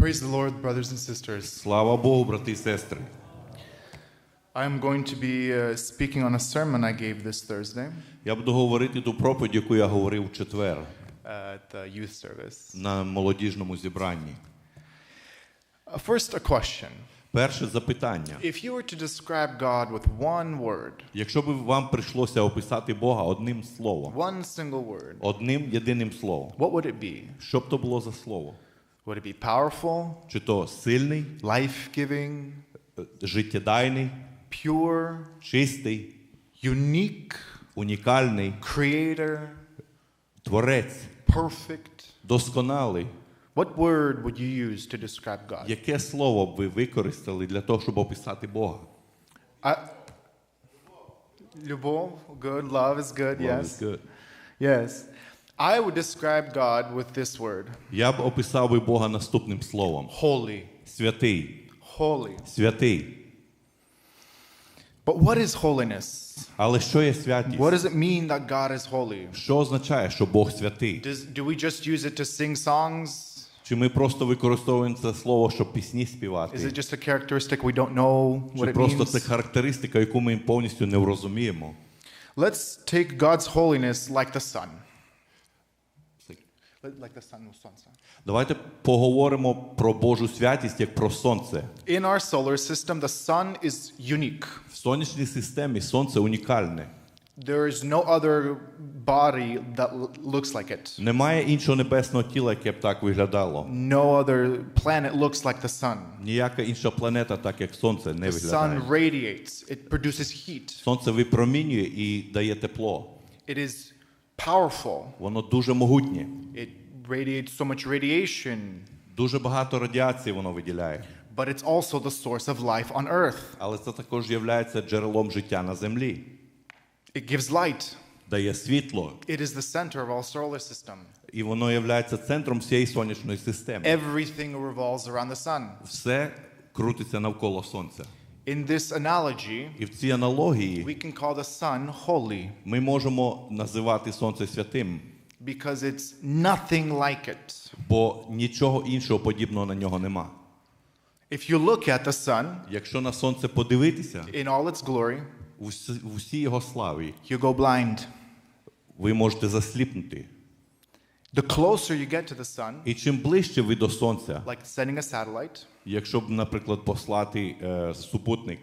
Praise the Lord, brothers and sisters. Слава Богу, брати і сестри. I am going to be uh, speaking on a sermon I gave this Thursday Я буду говорити ту проповідь, яку я говорив в четвер uh, at the youth service. на молодіжному зібранні. Uh, first, a question. Перше запитання. If you were to describe God with one word, Якщо б вам прийшлося описати Бога одним словом, one single word, одним єдиним словом, what would it be? що б то було за слово? Would it be powerful, Чи то сильний, life giving, е, життєдайний, pure, чистий, unique, унікальний, creator, творець, perfect? досконалий? What word would you use to describe God? Яке слово б ви використали для того, щоб описати Бога? I, Любов, good, love is good, Love yes. is good. Yes. I would describe God with this word Я б описав би Бога наступним словом: holy. святий, Holy. святий. But what is holiness? Але що є святість? What does it mean that God is holy? Що означає, що Бог святий? Does, do we just use it to sing songs? Чи ми просто використовуємо це слово, щоб пісні Is it співати? just a characteristic we don't know what Чи it просто це means? характеристика, яку ми повністю не розуміємо? Let's take God's holiness like the sun. Like the sun, sunset. Давайте поговоримо про Божу святість як про сонце. In our solar system, the sun is unique. В сонячній системі сонце унікальне. There is no other body that looks like it. Немає іншого небесного тіла, яке б так виглядало. No other planet looks like the sun. Ніяка інша планета, так як сонце, не The sun radiates, it produces heat. Сонце випромінює і дає тепло. It is powerful. Воно дуже могутнє. It radiates so much radiation, Дуже багато радіації воно виділяє. but it's also the source of life on earth. Але це також є джерелом життя на землі. It gives light. Дає світло, It is the center of our solar system. і воно є центром всієї сонячної системи. Everything revolves around the sun. Все крутиться навколо сонця. In this analogy, І в цій аналогії we can call the sun holy ми можемо називати сонце святим, because it's nothing like it. бо нічого іншого подібного на нього нема. If you look at the sun Якщо на сонце подивитися, in all its glory, в усі- в усій його славі, you go blind. ви можете засліпнути. The closer you get to the sun, І чим ближче ви до сонця, like sending a satellite, якщо б, наприклад, послати е, супутник,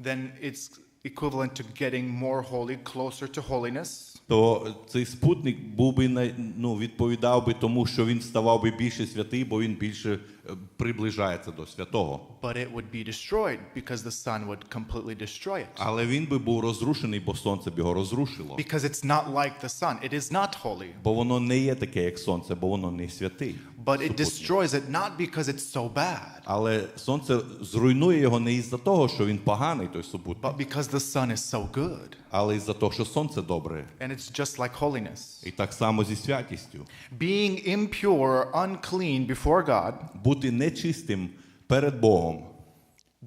then it's equivalent to getting more holy, closer to holiness. то цей спутник був би ну, відповідав би тому, що він ставав би більше святий, бо він більше е, приближається до святого. But it would be destroyed because the sun would completely destroy it. Але він би був розрушений, бо сонце б його розрушило. Because it's not like the sun. It is not holy. Бо воно не є таке, як сонце, бо воно не святий. But it супутник. destroys it not because it's so bad, Але сонце зруйнує його не із-за того, що він поганий, той супутник, but because the sun is so good. але із-за того, що сонце добре. And it's just like holiness. І так само зі святістю. Being impure, unclean before God, Бути нечистим перед Богом,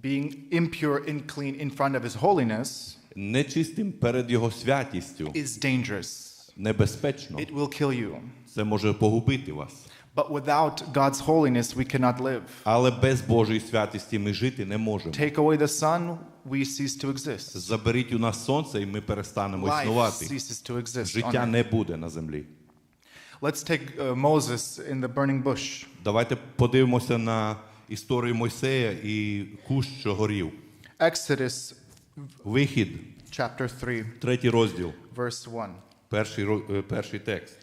being impure, unclean in front of His holiness нечистим перед Його святістю is dangerous. небезпечно. It will kill you. Це може погубити вас. But without God's holiness, we cannot live. Але без Божої святості ми жити не можемо. Take away the sun, we cease to exist. Заберіть у нас сонце, і ми перестанемо Life існувати. ceases to exist. Життя не буде на землі. Let's take uh, Moses in the burning bush. Давайте подивимося на історію Мойсея і кущ, що горів. Exodus Вихід, chapter 3, третій розділ, verse 1. перший, е, перший текст.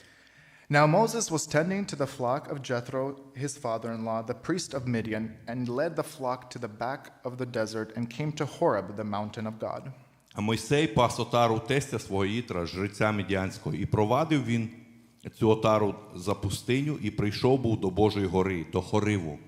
Now Moses was tending to the flock of Jethro, his father in law, the priest of Midian, and led the flock to the back of the desert and came to Horeb, the mountain of God. А Мойсей пас отару тестя свого Ітра, жреця Медіанського, і провадив він цю отару за пустиню і прийшов був до Божої гори, до Хориву.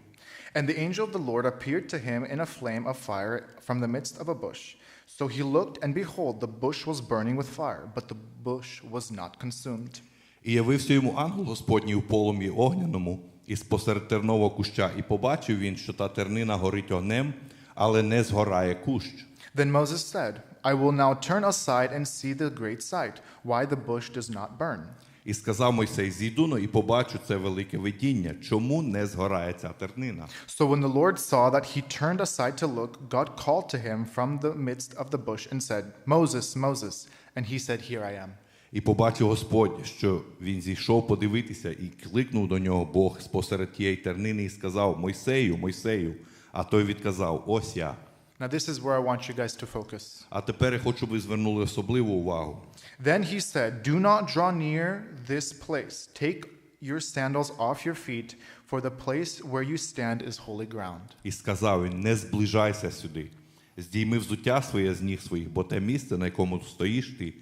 And the angel of the Lord appeared to him in a flame of fire from the midst of a bush. So he looked, and behold, the bush was burning with fire, but the bush was not consumed. І явився йому ангел Господній у полум'ї огняному із посеред тернового куща, і побачив він, що та тернина горить огнем, але не згорає кущ. Then Moses said, I will now turn aside and see the great sight, why the bush does not burn. І сказав Мойсей: зійду но і побачу це велике видіння. Чому не згорає ця тернина? So when the Lord saw that he turned aside to look, God called to him from the midst of the bush and said, Moses, Moses. And he said, Here I am. І побачив Господь, що він зійшов подивитися, і кликнув до нього Бог спосеред тієї тернини і сказав: Мойсею, Мойсею. А той відказав: Ось я. Now, this is where I want you guys to focus. А тепер я хочу, щоб ви звернули особливу увагу. Then he said, Do not draw near this place. Take your sandals off your feet, for the place where you stand is holy ground. І сказав він: Не зближайся сюди, здійми взуття своє з ніг своїх, бо те місце, на якому стоїш ти,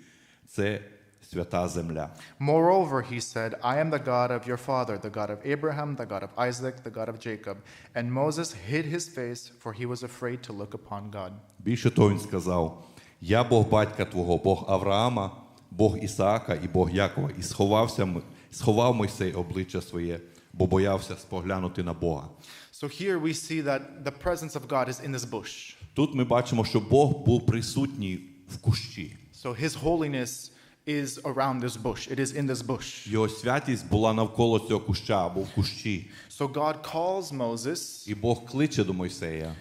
це свята земля. Moreover, he said, I am the God of your father, the God of Abraham, the God of Isaac, the God of Jacob. And Moses hid his face, for he was afraid to look upon God. Більше того, він сказав: Я Бог батька твого, Бог Авраама, Бог Ісаака і Бог Якова, і сховався, сховав Мойсей обличчя своє, бо боявся споглянути на Бога. So here we see that the presence of God is in this bush. Тут ми бачимо, що Бог був присутній в кущі. So his holiness is around this bush, it is in this bush. Його святість була навколо цього куща або в кущі. So God calls Moses. І Бог кличе до Мойсея.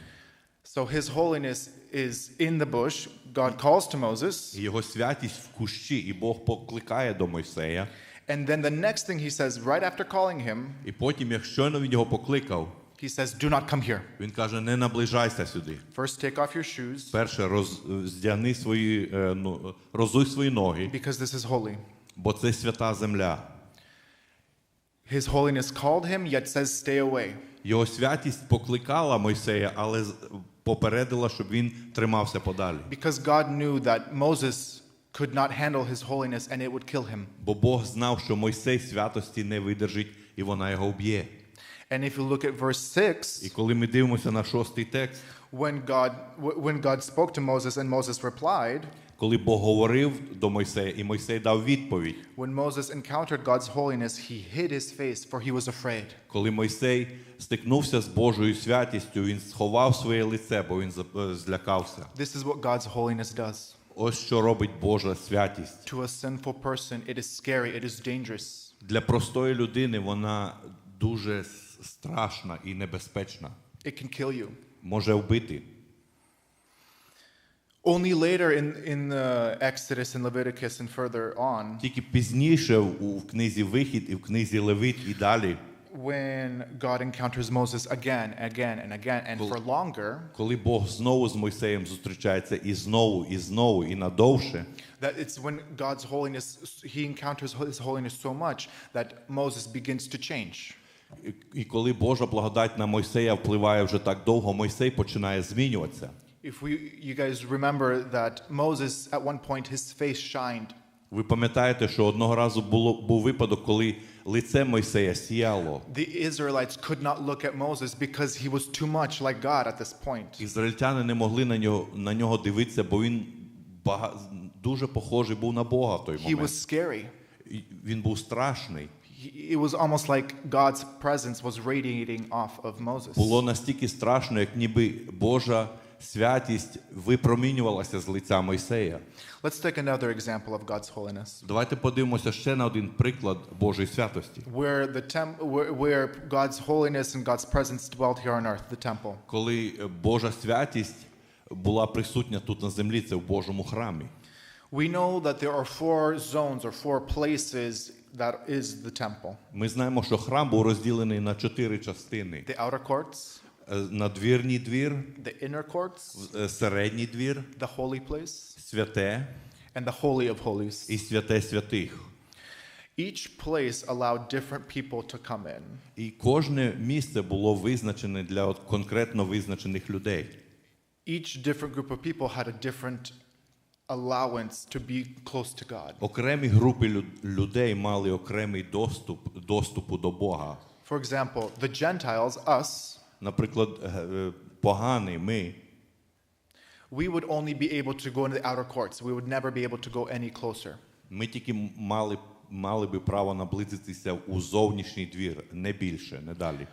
So his holiness is in the bush. God calls to Moses. І Його святість в кущі, і Бог покликає до Мойсея. And then the next thing he says, right after calling him, І потім, як щойно він його покликав, he says, Do not come here. він каже: не наближайся сюди. First, take off your shoes, Перше, роз, здяни свої, е, ну, розуй свої ноги, because this is holy. бо це свята земля. His holiness called him, yet says, Stay away. Його святість покликала Мойсея, але попередила, щоб він тримався подалі. Because God knew that Moses could not handle his holiness and it would kill him. Бо Бог знав, що Мойсей святості не видержить, і вона його вб'є. And if you look at verse 6, І коли ми дивимося на шостий текст, when God, wh- when God spoke to Moses and Moses replied, коли Бог говорив до Мойсея, і Мойсей дав відповідь, when Moses encountered God's holiness, he hid his face, for he was afraid. коли Мойсей стикнувся з Божою святістю, він сховав своє лице, бо він за- е, злякався. This is what God's holiness does. Ось що робить Божа святість. To a sinful person, it is scary, it is dangerous. Для простої людини вона дуже с- страшна і небезпечна. It can kill you. Може вбити. Only later in, in uh, Exodus and Leviticus and further on, Тільки пізніше у в книзі Вихід і в книзі Левит і далі, when God encounters Moses again, again, and again, and for longer, коли Бог знову з Мойсеєм зустрічається і знову, і знову, і надовше, that it's when God's holiness, he encounters his holiness so much that Moses begins to change. І- коли Божа благодать на Мойсея впливає вже так довго, Мойсей починає змінюватися. If we, you guys remember that Moses, at one point, his face shined. Ви пам'ятаєте, що одного разу було, був випадок, коли лице Мойсея сіяло. The Israelites could not look at Moses because he was too much like God at this point. Ізраїльтяни не могли на нього, на нього дивитися, бо він бага, дуже похожий був на Бога в той He was scary. Він був страшний. He- It was almost like God's presence was radiating off of Moses. Було настільки страшно, як ніби Божа святість випромінювалася з лиця Мойсея. Let's take another example of God's holiness, Давайте подивимося ще на один приклад Божої святості. where the temp, where, where God's holiness and God's presence dwelt here on earth, the temple. Коли е, Божа святість була присутня тут на землі, це в Божому храмі. We know that there are four zones or four places that is the temple: Ми знаємо, що храм був розділений на чотири частини: the outer courts, Е, надвірній двір, the inner courts, е, середній двір, the holy place, святе and the holy of holies. і святе святих. Each place allowed different people to come in. І кожне місце було визначене для от конкретно визначених людей. Each different group of people had a different allowance to be close to God. Окремі групи лю- людей мали окремий доступ доступу до Бога. For example, the Gentiles, us, Наприклад, е, е, погані ми, we would only be able to go into the outer courts. We would never be able to go any closer. ми тільки мали, мали би право наблизитися у зовнішній двір, не більше, не далі.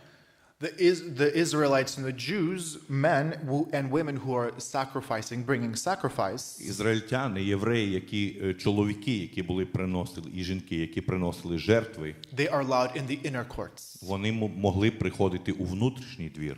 The, is, the Israelites and the Jews, men who, and women who are sacrificing, bringing sacrifice, Ізраїльтяни, євреї, які е, чоловіки, які були приносили, і жінки, які приносили жертви, they are allowed in the inner courts. вони м- могли приходити у внутрішній двір.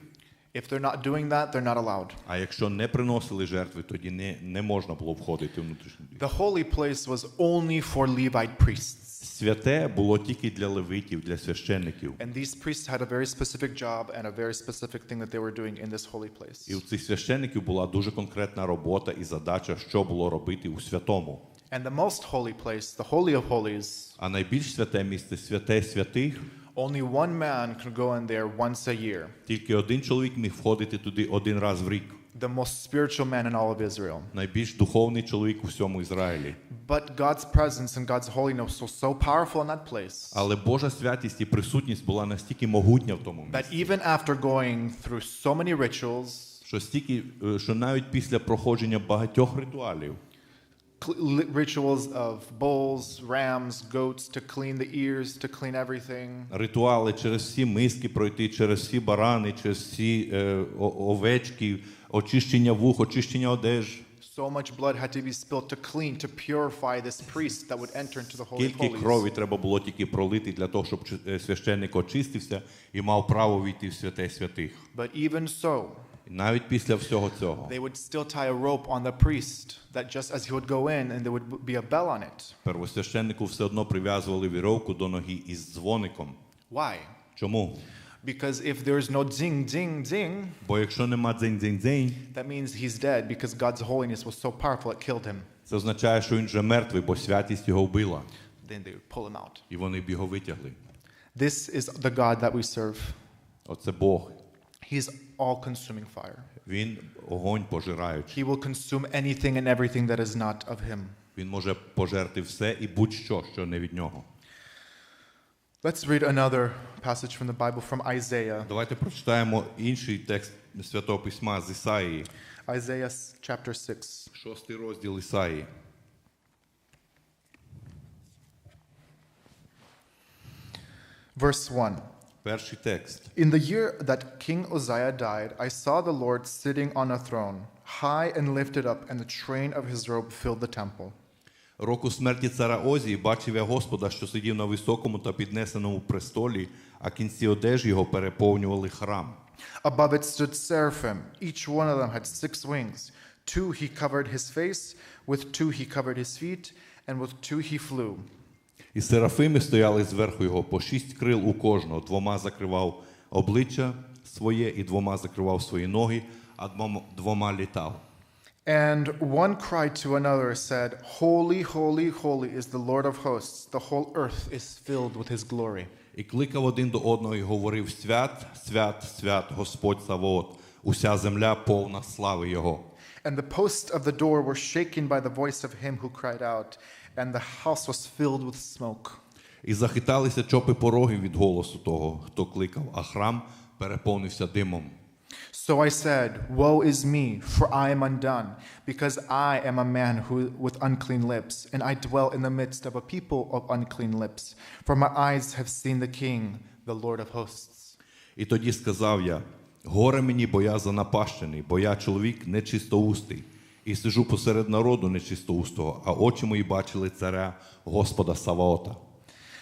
If they're not doing that, they're not allowed. А якщо не приносили жертви, тоді не, не можна було входити у внутрішній двір. The holy place was only for Levite priests. Святе було тільки для левитів, для священників. And these priests had a very specific job and a very specific thing that they were doing in this holy place. І у цих священників була дуже конкретна робота і задача, що було робити у святому. And the most holy place, the Holy of Holies, А найбільш святе місце святе святих. only one man could go in there once a year. Тільки один чоловік міг входити туди один раз в рік. The most spiritual man in all of Israel. Найбільш духовний чоловік у всьому Ізраїлі. But God's presence and God's holiness was so powerful in that place Але Божа святість і присутність була настільки могутня в тому місці, that even after going through so many rituals, що стільки, е, що навіть після проходження багатьох ритуалів, cl- li- rituals of bulls, rams, goats to clean the ears, to clean everything, ритуали через всі миски пройти, через всі барани, через всі е, о- овечки, очищення вух, очищення одеж. so much blood had to be spilled to clean, to purify this priest that would enter into the Holy Скільки крові треба було тільки пролити для того, щоб е, священник очистився і мав право війти в святе святих. But even so, навіть після всього цього they would still tie a rope on the priest that just as he would go in and there would be a bell on it. первосвященнику все одно прив'язували віровку до ноги із дзвоником. Why? Чому? Because if there's no ding, ding, ding, Бо якщо нема дзень-дзень-дзень, that means he's dead because God's holiness was so powerful it killed him. це означає, що він вже мертвий, бо святість його вбила. Then they would pull him out. І вони б його витягли. This is the God that we serve. Оце Бог. He's all consuming fire. Він огонь пожираючий. He will consume anything and everything that is not of him. Він може пожерти все і будь-що, що не від нього. Let's read another passage from the Bible from Isaiah. Давайте прочитаємо інший текст Святого Письма з Ісаїї, Isaiah s- chapter 6. шостий розділ Ісаїї. Verse 1. Перший текст. In the year that King Uzziah died, I saw the Lord sitting on a throne, high and lifted up, and the train of his robe filled the temple. Року смерті цара Озії бачив я Господа, що сидів на високому та піднесеному престолі, а кінці одежі його переповнювали храм. Above it stood seraphim. Each one of them had six wings. Two he covered his face, with two he covered his feet, and with two he flew. І серафими стояли зверху його по шість крил у кожного, двома закривав обличчя своє і двома закривав свої ноги, а двома, літав. And one cried to another, said, Holy, holy, holy is the Lord of hosts. The whole earth is filled with his glory. І кликав один до одного і говорив: Свят, свят, свят, Господь Савоот, уся земля повна слави Його. And the posts of the door were shaken by the voice of him who cried out, and the house was filled with smoke. І захиталися чопи порогів від голосу того, хто кликав, а храм переповнився димом. So I said, Woe is me, for I am undone, because I am a man who, with unclean lips, and I dwell in the midst of a people of unclean lips. For my eyes have seen the King, the Lord of hosts. І тоді сказав я: Горе мені, бо я занапащений, бо я чоловік нечистоустий, і сижу посеред народу нечистоустого, а очі мої бачили царя Господа Саваота.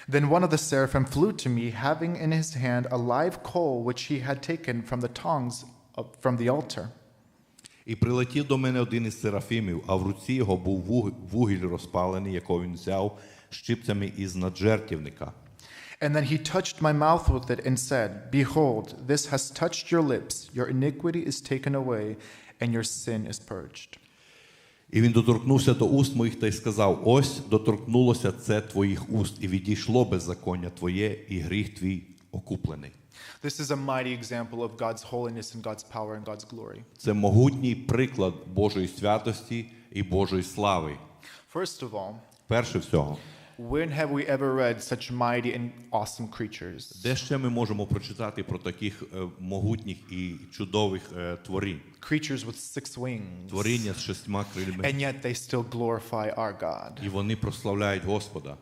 Then one of the seraphim flew to me, having in his hand a live coal which he had taken from the tongs of, from the altar. І прилетів до мене один із серафімів, а в руці його був вугіль розпалений, якого він взяв щипцями із наджертівника. And then he touched my mouth with it and said, Behold, this has touched your lips. Your iniquity is taken away, and your sin is purged. І він доторкнувся до уст моїх та й сказав: Ось доторкнулося це твоїх уст, і відійшло беззаконня твоє, і гріх твій окуплений. This is a mighty example of God's holiness and God's power and God's glory. Це могутній приклад Божої святості і Божої слави. First of all, Перше всього, when have we ever read such mighty and awesome creatures? де ще ми можемо прочитати про таких е, могутніх і чудових е, творінь? Creatures with six wings. Творіння з шестьма крильми. And yet they still glorify our God. І вони прославляють Господа.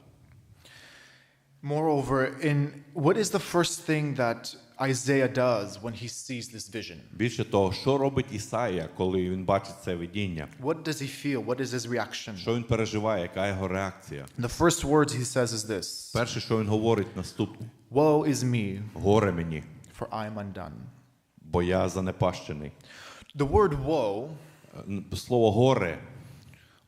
Moreover, in what is the first thing that Isaiah does when he sees this vision? Більше того, що робить Ісаїя, коли він бачить це видіння? What does he feel? What is his reaction? Що він переживає, яка його реакція? The first words he says is this Перше, що він говорить, наступне: Woe is me, горе мені, for I am undone. бо я занепащений. The word woe, Е, Слово горе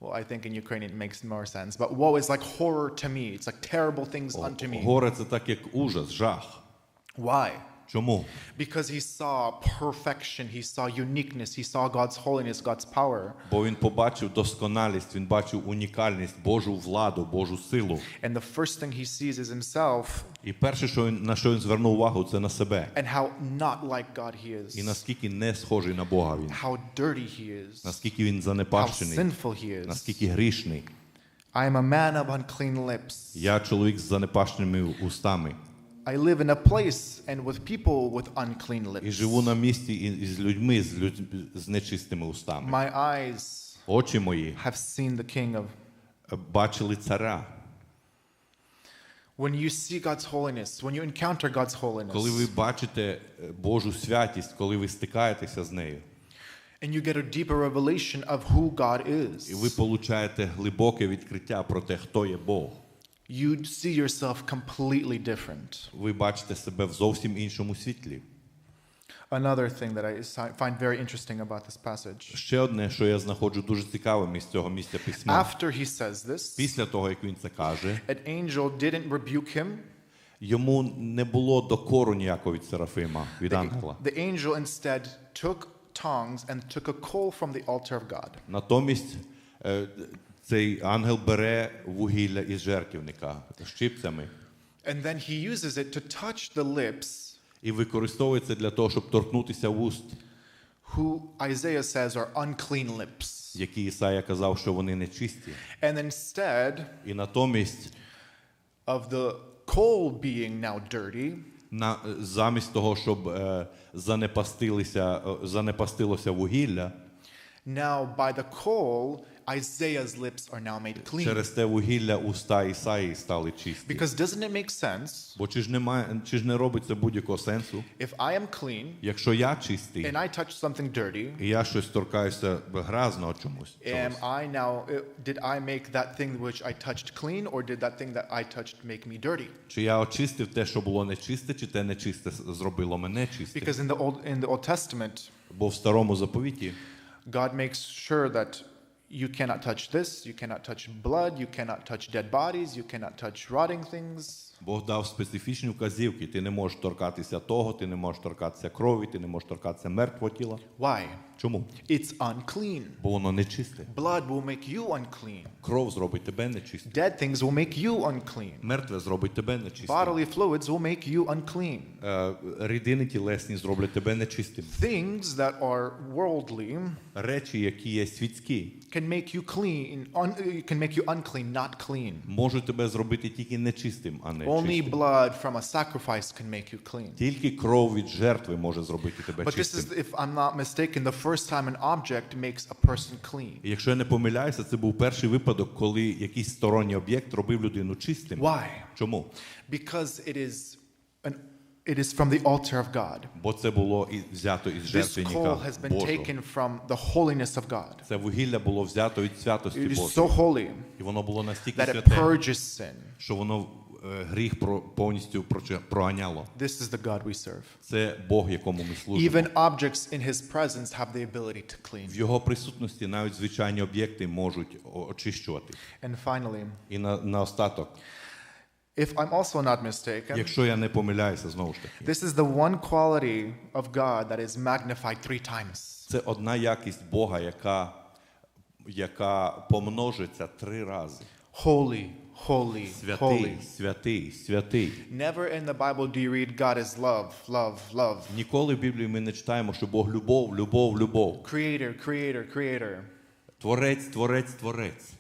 well, I think in Ukrainian it makes more sense, but woe is like horror to me. It's like terrible things unto me. горе це так як ужас, жах. Why? Чому? Because he saw perfection, he saw uniqueness, he saw God's holiness, God's power. Бо він побачив досконалість, він бачив унікальність, Божу владу, Божу силу. And the first thing he sees is himself І перше, що він на що він звернув увагу, це на себе. and how not like God he І is, наскільки не схожий на Бога він, how dirty he is, наскільки він how sinful he is. наскільки грішний. I am a man of unclean lips. Я чоловік з занепащеними устами I live in a place and with people with unclean і lips. живу на місці і, і людьми з, людь, з нечистими устами. My eyes Очі мої have seen the King of. е, бачили царя. When you see God's holiness, when you encounter God's Коли ви holiness, бачите е, Божу святість, коли ви стикаєтеся з нею, and you get a deeper revelation of who God і ви is, получаєте глибоке відкриття про те, хто є Бог. you see yourself completely different. Ви бачите себе в зовсім іншому світлі. Another thing that I si- find very interesting about this passage. Ще одне, що я знаходжу дуже цікавим із цього місця письма. After he says this, Після того, як він це каже, an angel didn't rebuke him. йому не було докору ніякого від Серафима, від ангела. The angel instead took tongs and took a coal from the altar of God. Натомість е, цей ангел бере вугілля із жертівника щипцями And then he uses it to touch the lips і використовується для того, щоб торкнутися вуст, who Isaiah says are unclean lips. які Ісая казав, що вони нечисті. And instead І натомість, of the coal being now dirty, на, замість того, щоб е, занепастилися, е, занепастилося вугілля, now by the coal, Isaiah's lips are now made clean. через те вугілля уста Ісаї стали чисті. Because doesn't it make sense Бо чи ж немає, чи ж не робить це будь-якого сенсу? if I am clean Якщо я чистий, and I touch something dirty, і я щось торкаюся грязного чомусь, am чогось, I now, uh, did I make that thing which I touched clean or did that thing that I touched make me dirty? чи я очистив те, що було нечисте, чи те нечисте зробило мене чистим? Because in the Old, in the Old Testament, Бо в старому заповіті God makes sure that you cannot touch this, you cannot touch blood, you cannot touch dead bodies, you cannot touch rotting things. Бог дав специфічні вказівки. Ти не можеш торкатися того, ти не можеш торкатися крові, ти не можеш торкатися мертвого тіла. Why? Чому? It's unclean. Бо воно нечисте. Blood will make you unclean. Кров зробить тебе нечистим. Dead things will make you unclean. Мертве зробить тебе нечистим. Bodily fluids will make you unclean. Е, Рідини тілесні зроблять тебе нечистим. Things that are worldly Речі, які є світські, can make you clean, un, can make you unclean, not clean. можуть тебе зробити тільки нечистим, а не Only чистим. blood from a sacrifice can make you clean. Тільки кров від жертви може зробити тебе But this чистим. is, if I'm not mistaken, the first time an object makes a person clean. І якщо я не помиляюся, це був перший випадок, коли якийсь сторонній об'єкт робив людину чистим. Why? Чому? Because it is an it is from the altar of God. Бо це було і взято із This жертвенника coal has been Божого. taken from the holiness of God. Це вугілля було взято від святості It is Божої. so holy І воно було настільки that it святе, purges sin. що воно гріх про- повністю проганяло. This is the God we serve. Це Бог, якому ми служимо. Even objects in his presence have the ability to В clean. його присутності навіть звичайні об'єкти можуть очищувати. And finally, І на, наостаток, if I'm also not mistaken, якщо я не помиляюся, знову ж таки, this is the one quality of God that is magnified three times. це одна якість Бога, яка, яка помножиться три рази. Holy, holy, Святий, holy. святий, святий. Never in the Bible do you read God is love, love, love. Ніколи в Біблії ми не читаємо, що Бог любов, любов, любов. Creator, creator, creator. Творець, творець, творець.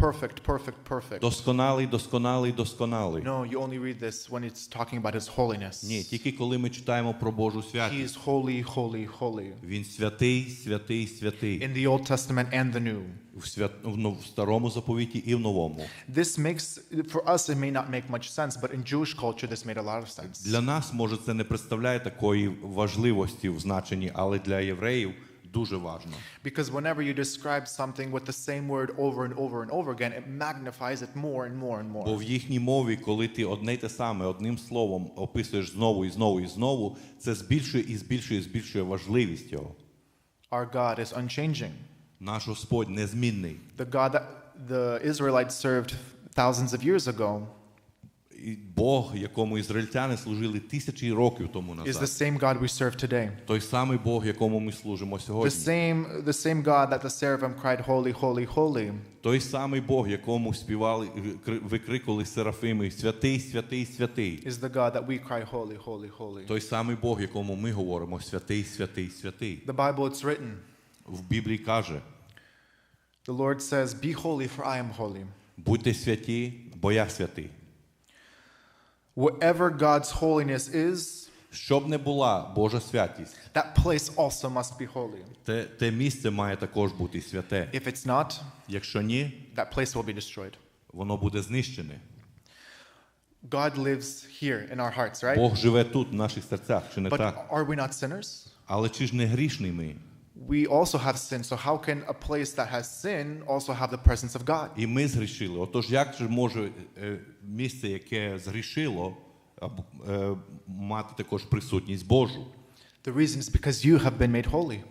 Perfect, perfect, perfect. Досконалий, досконалий, досконалий. No, you only read this when it's talking about his holiness. Ні, тільки коли ми читаємо про Божу He святість. is holy, holy, holy. Він святий, святий, святий. In the Old Testament and the New. В, свят... в нов- в старому заповіті і в новому. This makes, for us, it may not make much sense, but in Jewish culture, this made a lot of sense. Для нас, може, це не представляє такої важливості в значенні, але для євреїв дуже важно. Because whenever you describe something with the same word over and over and over again, it magnifies it more and more and Бо more. в їхній мові, коли ти одне й те саме одним словом описуєш знову і знову і знову, це збільшує і збільшує, і збільшує важливість його. Our God is unchanging. Наш Господь незмінний. The God that the Israelites served thousands of years ago І Бог, якому ізраїльтяни служили тисячі років тому is the назад. same God we serve today. Той самий Бог, якому ми служимо The сьогодні. same, the same God that the seraphim cried, Holy, holy, holy, Той самий Бог, якому співали, кри- викрикували серафими Святий, святий, святий. is the God that we cry, Holy, holy, holy. Той самий Бог, якому ми говоримо Святий, святий, святий. The Bible, it's written, В Біблії каже: the Lord says, Be holy, for I am holy. будьте святі, бо я святий. Whatever God's holiness is, Щоб не була Божа святість, that place also must be holy. те, те місце має також бути святе. If it's not, Якщо ні, that place will be destroyed. воно буде знищене. God lives here in our hearts, right? Бог живе тут, в наших серцях, чи не But так? are we not sinners? Але чи ж не грішний ми? We also have sin, so how can a place that has sin also have the presence of God? І ми згрішили. Отож, як же може е, місце, яке згрішило, е, мати також присутність Божу? The reason is because you have been made holy.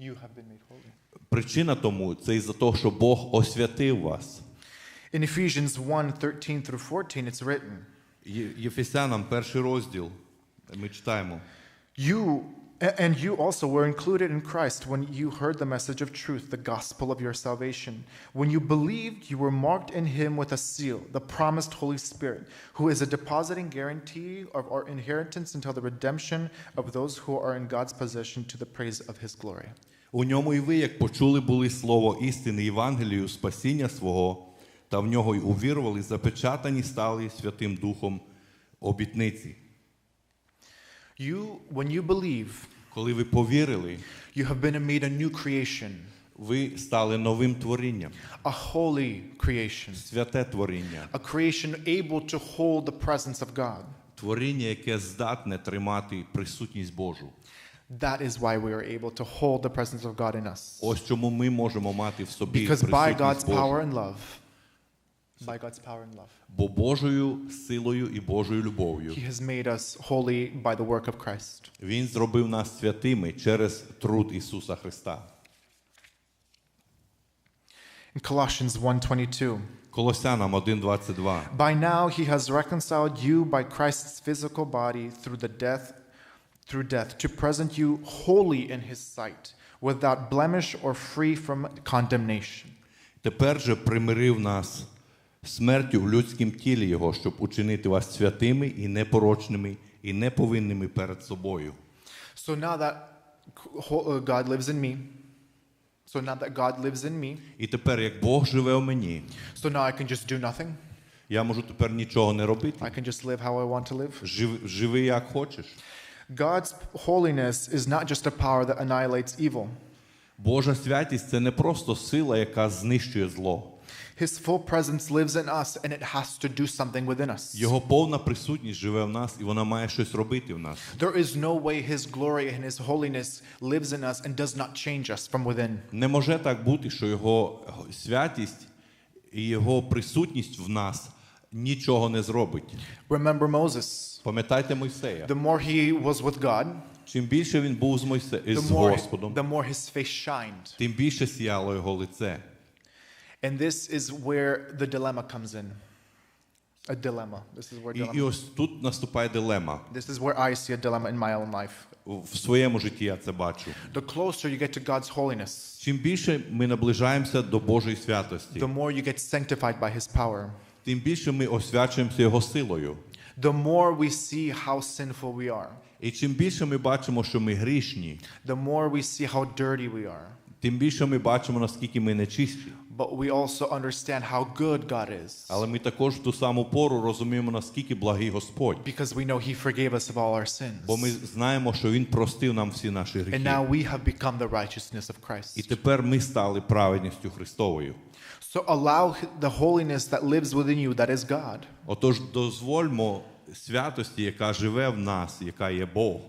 You have been made holy. Причина тому це із-за того, що Бог освятив вас. In Ephesians 1 13 through 14, it's written, Є- Єфесянам, перший розділ, ми читаємо. You and you also were included in Christ when you heard the message of truth, the gospel of your salvation. When you believed, you were marked in him with a seal, the promised Holy Spirit, who is a depositing guarantee of our inheritance until the redemption of those who are in God's possession to the praise of his glory. У ньому і ви, як почули були слово істини Євангелію, спасіння свого, та в нього й увірували, запечатані стали Святим Духом обітниці. You, when you believe, Коли ви повірили, you have been made a new creation, ви стали новим творінням, a holy creation, святе творіння, a creation able to hold the presence of God. творіння, яке здатне тримати присутність Божу. That is why we are able to hold the presence of God in us. Ось чому ми можемо мати в собі Because by God's присутність power Божу. and love, by God's power and love, Бо Божою силою і Божою любов'ю He has made us holy by the work of Christ. Він зробив нас святими через труд Ісуса Христа. In Colossians 1:22, Колосянам 1.22. by now he has reconciled you by Christ's physical body through the death through death to present you holy in his sight, without blemish or free from condemnation. Тепер же примирив нас смертю в людськім тілі Його, щоб учинити вас святими і непорочними, і неповинними перед собою. So now that uh, God lives in me, so now that God lives in me, І тепер, як Бог живе в мені, so now I can just do nothing. я можу тепер нічого не робити. I can just live how I want to live. Жив, живи як хочеш. God's holiness is not just a power that annihilates evil. Божа святість це не просто сила, яка знищує зло. His full presence lives in us and it has to do something within us. Його повна присутність живе в нас, і вона має щось робити в нас. There is no way his glory and his holiness lives in us and does not change us from within. Не може так бути, що його святість і його присутність в нас нічого не зробить. Remember Moses. Пам'ятайте Мойсея. The more he was with God, Чим більше він був з Мойсе the з more, Господом, the more his face shined. тим більше сіяло його лице. And this is where the dilemma comes in. A dilemma. This is where І, і dilemma. ось тут наступає дилема. This is where I see a dilemma in my own life. В своєму житті я це бачу. The closer you get to God's holiness, Чим більше ми наближаємося до Божої святості, the more you get sanctified by his power. тим більше ми освячуємося Його силою. The more we see how sinful we are, І чим більше ми бачимо, що ми грішні, the more we see how dirty we are. Тим більше ми бачимо, наскільки ми нечисті. but we also understand how good God is. Але ми також в ту саму пору розуміємо, наскільки благий Господь. Because we know He forgave us of all our sins. Бо ми знаємо, що Він простив нам всі наші And now we have become the righteousness of І тепер ми стали праведністю Христовою. So allow the holiness that lives within you, that is God, Отож, дозвольмо святості, яка живе в нас, яка є Бог,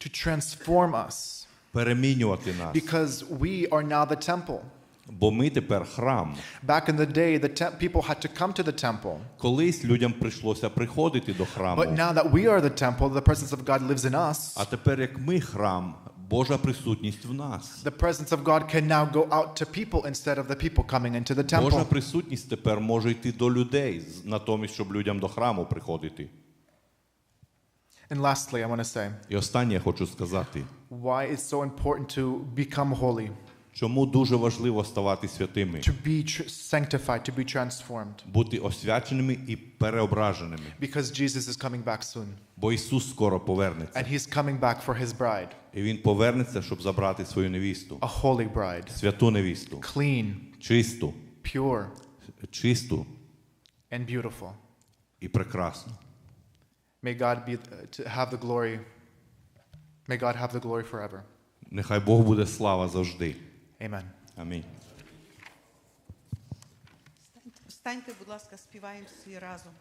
to transform us. Перемінювати нас. Because we are now the temple. Бо ми тепер храм. Back in the day, the people had to come to the temple. Колись людям прийшлося приходити до храму. But now that we are the temple, the presence of God lives in us. А тепер, як ми храм, Божа присутність в нас. The presence of God can now go out to people instead of the people coming into the Божа temple. присутність тепер може йти до людей, натомість, щоб людям до храму приходити. And lastly, I want to say І останнє я хочу сказати, why it's so important to become holy, чому дуже важливо ставати святими, to be tr- sanctified, to be transformed. бути освяченими і переображеними. Because Jesus is coming back soon. Бо Ісус скоро повернеться. And He's coming back for His bride, І Він повернеться, щоб забрати свою невісту, a holy bride, святу невісту, clean, чисту, pure, чисту and beautiful. і прекрасну. May God be to have the glory. May God have the glory forever. Нехай Бог буде слава завжди. Amen. Амінь. Встаньте, будь ласка, співаємо всі разом.